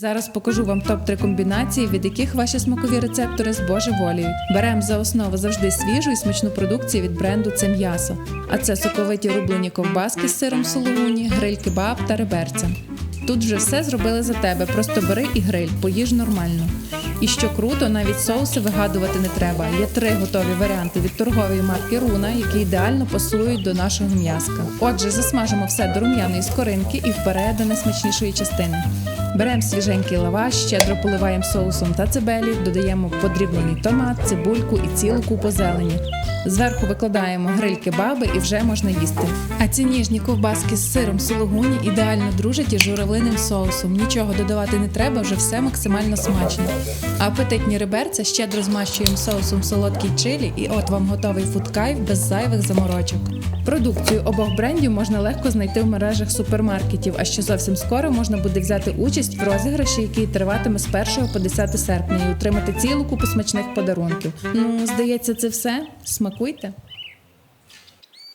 Зараз покажу вам топ-3 комбінації, від яких ваші смакові рецептори збожеволіють. Беремо за основу завжди свіжу і смачну продукцію від бренду це м'ясо. А це соковиті рублені ковбаски з сиром сулугуні, гриль кебаб та реберця. Тут вже все зробили за тебе. Просто бери і гриль, поїж нормально. І що круто, навіть соуси вигадувати не треба. Є три готові варіанти від торгової марки Руна, які ідеально пасують до нашого м'язка. Отже, засмажимо все до рум'яної скоринки і вперед до найсмачнішої частини. Беремо свіженький лаваш, щедро поливаємо соусом та цибелі, додаємо подріблений томат, цибульку і цілу купу зелені. Зверху викладаємо гриль кебаби і вже можна їсти. А ці ніжні ковбаски з сиром сулугуні ідеально дружать із журавлиним соусом. Нічого додавати не треба, вже все максимально смачно. Апетитні реберця щедро змащуємо соусом солодкий чилі, і от вам готовий фудкайф без зайвих заморочок. Продукцію обох брендів можна легко знайти в мережах супермаркетів, а ще зовсім скоро можна буде взяти участь в розіграші, який триватиме з 1 по 10 серпня, і отримати цілу купу смачних подарунків. Ну, здається, це все. curta